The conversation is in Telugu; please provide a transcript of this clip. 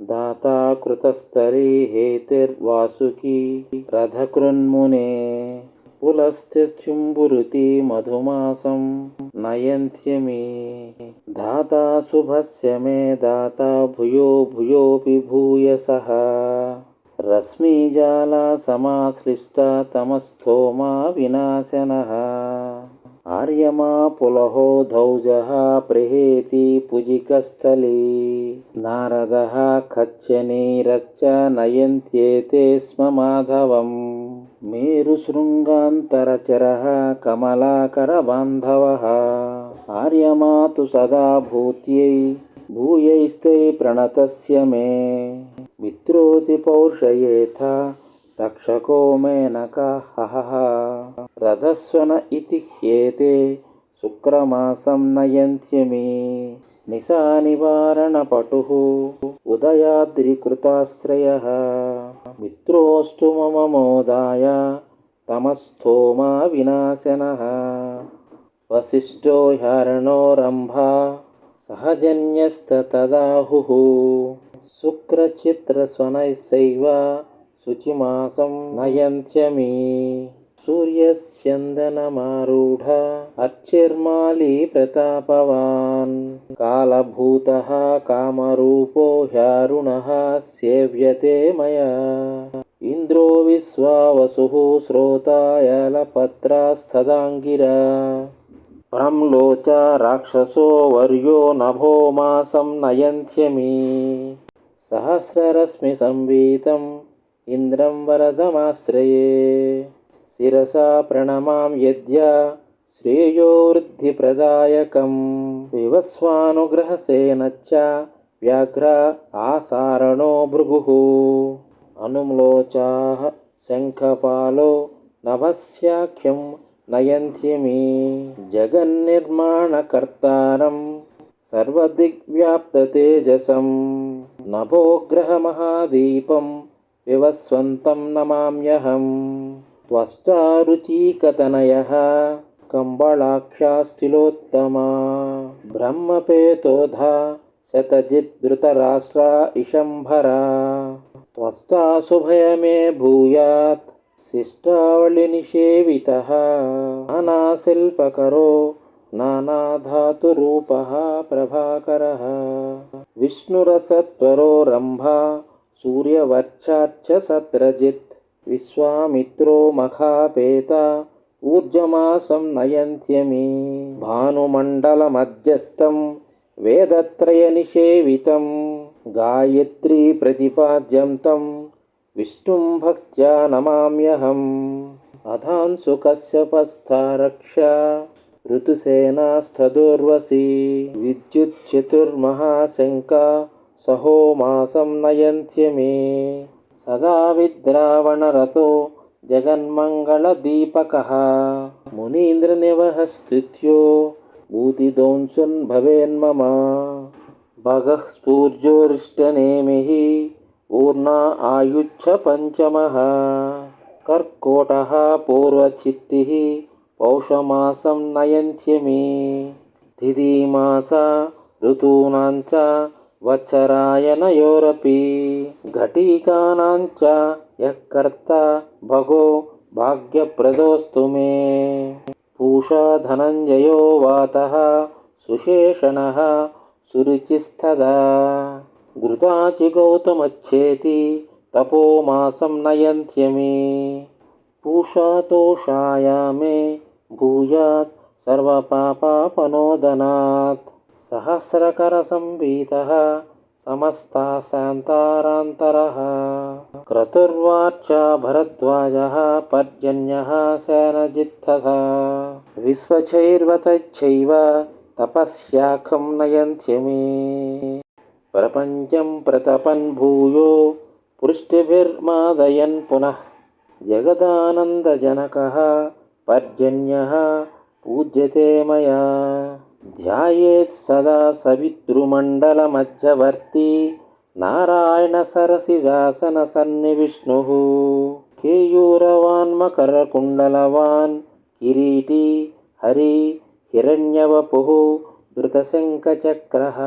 దాతా కృతస్తరీ హేతిర్వాసుకి రథకృన్మునే పులస్థిత్యుంబురుతి మధుమాసం నయంత్యమే దాతా శుభస్య మే దాతా భూయో భూయోపి భూయస రశ్మీజాలా సమాశ్లిష్ట తమస్థోమా వినాశన ఆర్యమా పులహో ధౌజ ప్రహేతి పుజికస్థలీ నారద ఖచ్చనీరచ్చ నయంత్యేతే స్మ మాధవం మేరుశృంగాంతరచర కమలాకర బాంధవ ఆర్యమాతు సదా భూత్యై భూయైస్తే ప్రణతస్య మే మిత్రోతి పౌర్షయేథ తక్షకో మేనక హహ రథస్వన ఇతి హ్యేతే శుక్రమాసం నయంత్యమి. నిశా నివారణ పటు ఉదయాద్రికృతాశ్రయ. మిత్రోష్టు మమ మోదాయ తమస్థోమా వినాశన. వశిష్ఠో హ్యారణోరంభా సహజన్యస్తదాహు శుక్రచిత్రస్వనైస్సైవ శుచిమాసం నయంత్యమీ. సూర్యశ్చందనమారూఢ అర్చిర్మాళీ ప్రతాపవాన్ కాలభూత కామరూపో హ్యారుణ సేవ్యతే మయా. ఇంద్రో విశ్వావసు శ్రోతాయలపత్రాస్తదాంగిరా. श्रोतायलपत्रास्तदाङ्गिरा प्रम्लोच राक्षसो वर्यो नभो मासं नयन्त्यमे सहस्ररश्मिसंवीतम् इन्द्रं वरदमाश्रये शिरसा प्रणमां यद्य श्रेयो वृद्धिप्रदायकं विवस्वानुग्रहसेनच्च व्याघ्र आसारणो भृगुः अनुम्लोचाः शङ्खपालो नभस्याख्यं नयन्त्यमे जगन्निर्माणकर्तारं सर्वदिग्व्याप्ततेजसं नभोग्रहमहादीपं विवस्वन्तं नमाम्यहम् त्वष्टारुचिकतनयः कम्बळाख्यास्तिलोत्तमा ब्रह्मपेतोधा शतजिद्धृतराष्ट्रा इशम्भरा त्वष्टाशुभयमे भूयात् शिष्टावलिनिषेवितः नानाशिल्पकरो नानाधातुरूपः प्रभाकरः विष्णुरसत्वरो रम्भा सूर्यवर्चाच्च सत्रजित् विश्वामित्रो मखापेत ऊर्जमासं नयन्त्यमे भानुमण्डलमध्यस्थं वेदत्रयनिषेवितं गायत्रीप्रतिपाद्यं तं विष्णुं भक्त्या नमाम्यहम् अधांसुकश्यपस्थारक्ष ऋतुसेनास्थदुर्वशी विद्युच्चतुर्महाशङ्का सहोमासं नयन्त्यमे सदा विद्रावणरतो जगन्मङ्गलदीपकः मुनीन्द्रनिवः स्तुत्यो भूतिदोंसुन् भवेन्मम भगः स्फूर्जोरिष्टनेमिः ऊर्ना आयुच्छ पञ्चमः कर्कोटः पूर्वचित्तिः पौषमासं नयन्त्यमे तिथिमासा ऋतूनां च वत्सरायनयोरपि घटिकानां च यः कर्ता भगो भाग्यप्रदोऽस्तु मे पूषा धनञ्जयो वातः सुशेषणः सुरुचिस्तदा ఘృతాచి గౌతమచ్చేతి తపోమాసం నయంత్యమే పూషాతోషాయ మే భూయాత్ సర్వపాపాపనోదనాత్. సహస్రకరసంవీత సమస్త శాంతారాంతర క్రతుర్వాచ భరద్వాజ పర్జన్య శనజిత్తథ విశ్వచైర్వతైవ తపస్యాఖం నయంత్యమే प्रपञ्चं प्रतपन् भूयो पुष्टिभिर्मादयन् पुनः जगदानन्दजनकः पर्जन्यः पूज्यते मया ध्यायेत् सदा सवितृमण्डलमध्यवर्ती नारायणसरसिजासनसन्निविष्णुः केयूरवान् मकरकुण्डलवान् किरीटी हरि हिरण्यवपुः धृतशङ्खचक्रः